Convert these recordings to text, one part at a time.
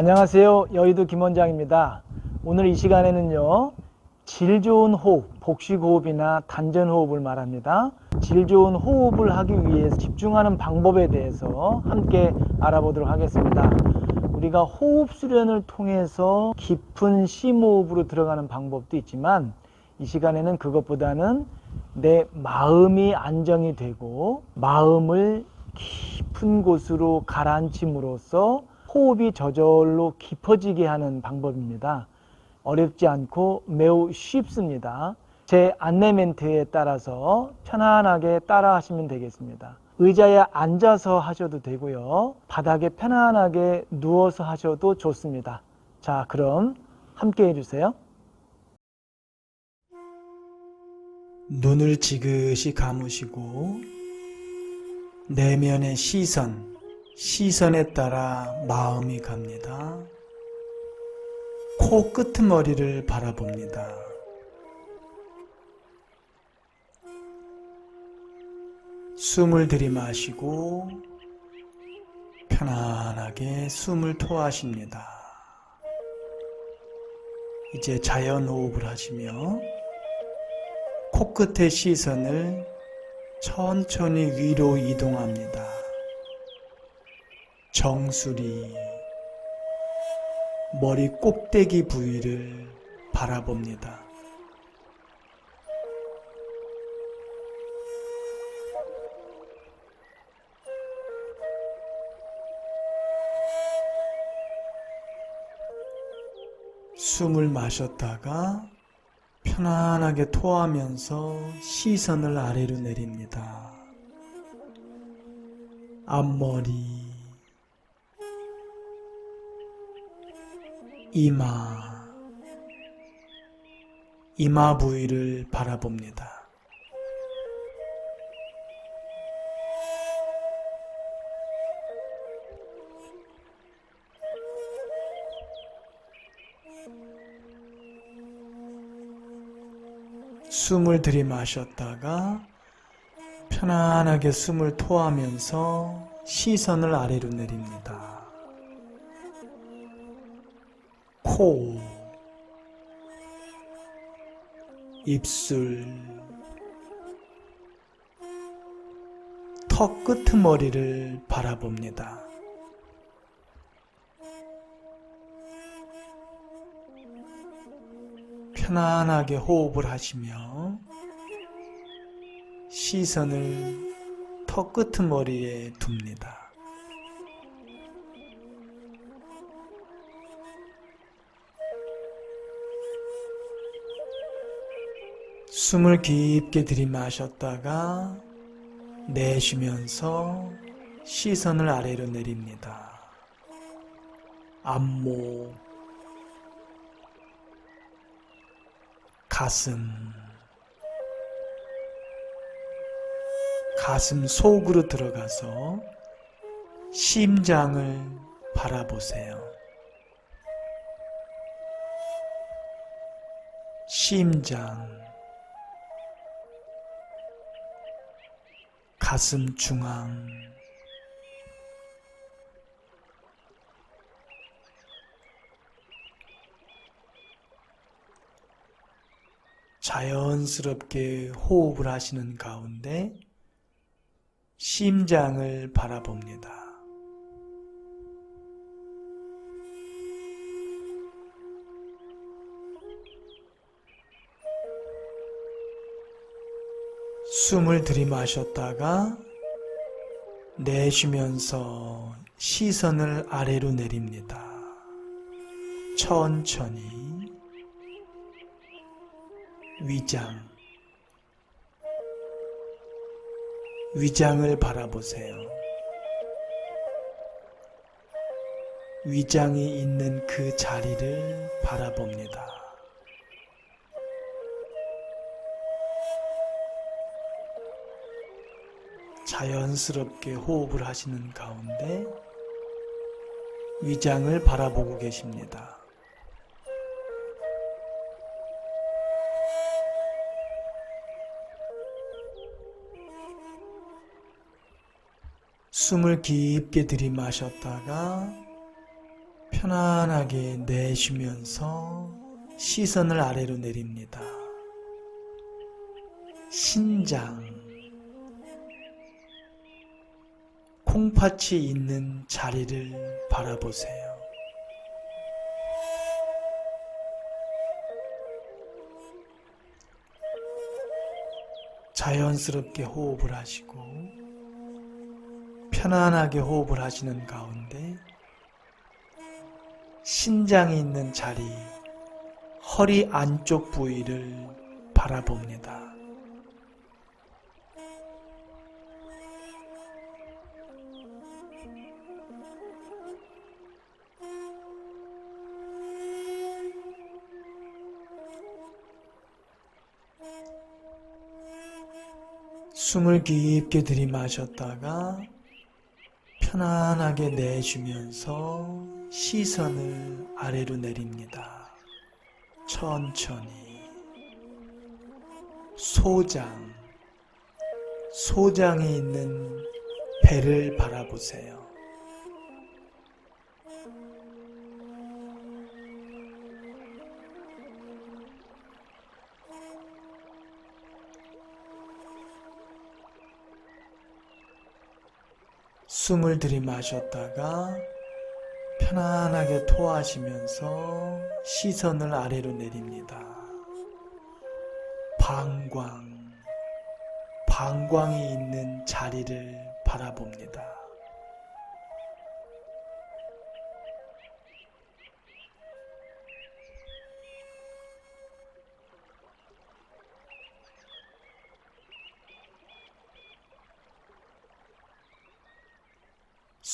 안녕하세요. 여의도 김원장입니다. 오늘 이 시간에는요, 질 좋은 호흡, 복식 호흡이나 단전 호흡을 말합니다. 질 좋은 호흡을 하기 위해서 집중하는 방법에 대해서 함께 알아보도록 하겠습니다. 우리가 호흡 수련을 통해서 깊은 심호흡으로 들어가는 방법도 있지만 이 시간에는 그것보다는 내 마음이 안정이 되고 마음을 깊은 곳으로 가라앉힘으로써 호흡이 저절로 깊어지게 하는 방법입니다. 어렵지 않고 매우 쉽습니다. 제 안내 멘트에 따라서 편안하게 따라 하시면 되겠습니다. 의자에 앉아서 하셔도 되고요. 바닥에 편안하게 누워서 하셔도 좋습니다. 자, 그럼 함께 해주세요. 눈을 지그시 감으시고 내면의 시선, 시선에 따라 마음이 갑니다. 코 끄트머리를 바라봅니다. 숨을 들이마시고 편안하게 숨을 토하십니다. 이제 자연 호흡을 하시며 코끝의 시선을 천천히 위로 이동합니다. 정수리, 머리 꼭대기 부위를 바라봅니다. 숨을 마셨다가 편안하게 토하면서 시선을 아래로 내립니다. 앞머리, 이마, 이마 부위를 바라봅니다. 숨을 들이마셨다가 편안하게 숨을 토하면서 시선을 아래로 내립니다. 코, 입술, 턱 끄트머리를 바라봅니다. 편안하게 호흡을 하시며 시선을 턱 끄트머리에 둡니다. 숨을 깊게 들이마셨다가 내쉬면서 시선을 아래로 내립니다. 안목, 가슴, 가슴 속으로 들어가서 심장을 바라보세요. 심장, 가슴 중앙, 자연스럽게 호흡을 하시는 가운데 심장을 바라봅니다. 숨을 들이마셨다가 내쉬면서 시선을 아래로 내립니다. 천천히 위장, 위장을 바라보세요. 위장이 있는 그 자리를 바라봅니다. 자연스럽게 호흡을 하시는 가운데 위장을 바라보고 계십니다. 숨을 깊게 들이마셨다가 편안하게 내쉬면서 시선을 아래로 내립니다. 신장, 콩팥이 있는 자리를 바라보세요. 자연스럽게 호흡을 하시고 편안하게 호흡을 하시는 가운데 신장이 있는 자리, 허리 안쪽 부위를 바라봅니다. 숨을 깊게 들이마셨다가 편안하게 내쉬면서 시선을 아래로 내립니다. 천천히. 소장, 소장이 있는 배를 바라보세요. 숨을 들이마셨다가 편안하게 토하시면서 시선을 아래로 내립니다. 방광, 방광이 있는 자리를 바라봅니다.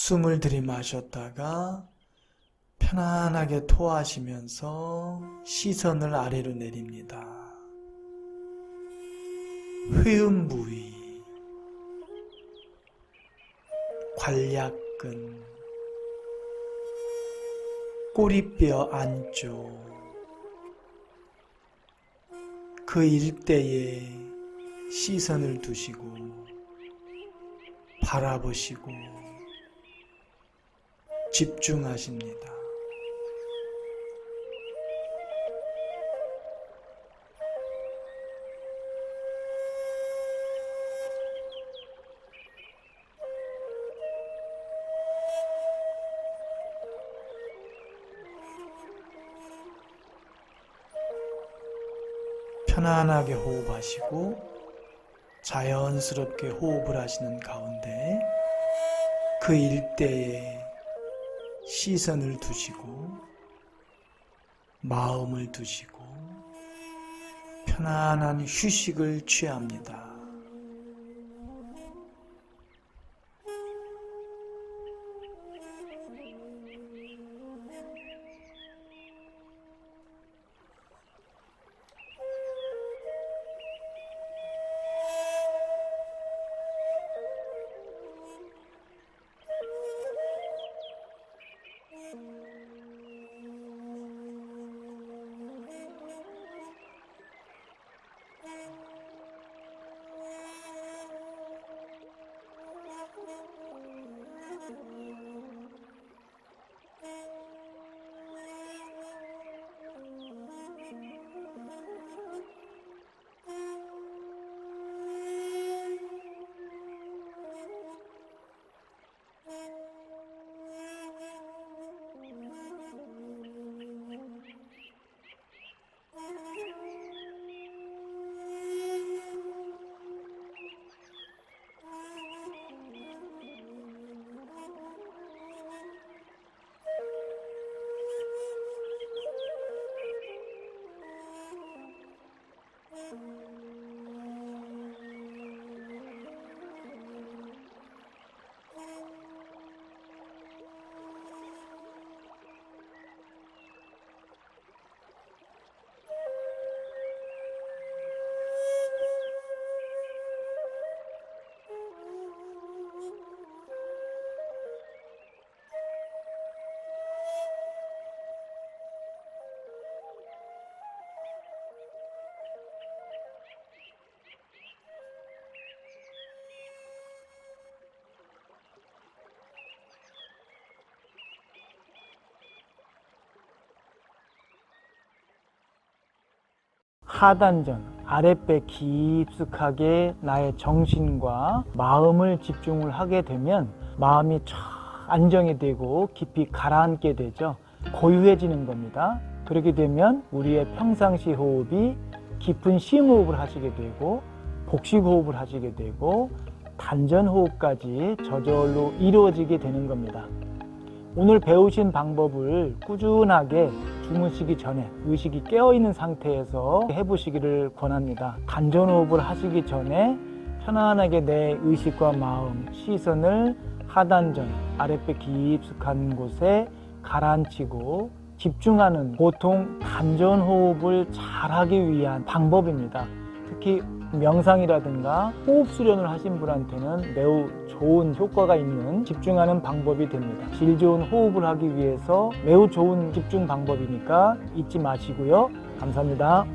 숨을 들이마셨다가 편안하게 토하시면서 시선을 아래로 내립니다. 회음 부위, 관략근, 꼬리뼈 안쪽, 그 일대에 시선을 두시고 바라보시고 집중하십니다. 편안하게 호흡하시고 자연스럽게 호흡을 하시는 가운데 그 일대에 시선을 두시고 마음을 두시고 편안한 휴식을 취합니다. 하단전, 아랫배 깊숙하게 나의 정신과 마음을 집중을 하게 되면 마음이 쫙 안정이 되고 깊이 가라앉게 되죠. 고유해지는 겁니다. 그렇게 되면 우리의 평상시 호흡이 깊은 심호흡을 하시게 되고 복식 호흡을 하시게 되고 단전 호흡까지 저절로 이루어지게 되는 겁니다. 오늘 배우신 방법을 꾸준하게 주무시기 전에 의식이 깨어있는 상태에서 해보시기를 권합니다. 단전호흡을 하시기 전에 편안하게 내 의식과 마음, 시선을 하단전, 아랫배 깊숙한 곳에 가라앉히고 집중하는 보통 단전호흡을 잘하기 위한 방법입니다. 특히 명상이라든가 호흡 수련을 하신 분한테는 매우 좋은 효과가 있는 집중하는 방법이 됩니다. 질 좋은 호흡을 하기 위해서 매우 좋은 집중 방법이니까 잊지 마시고요. 감사합니다.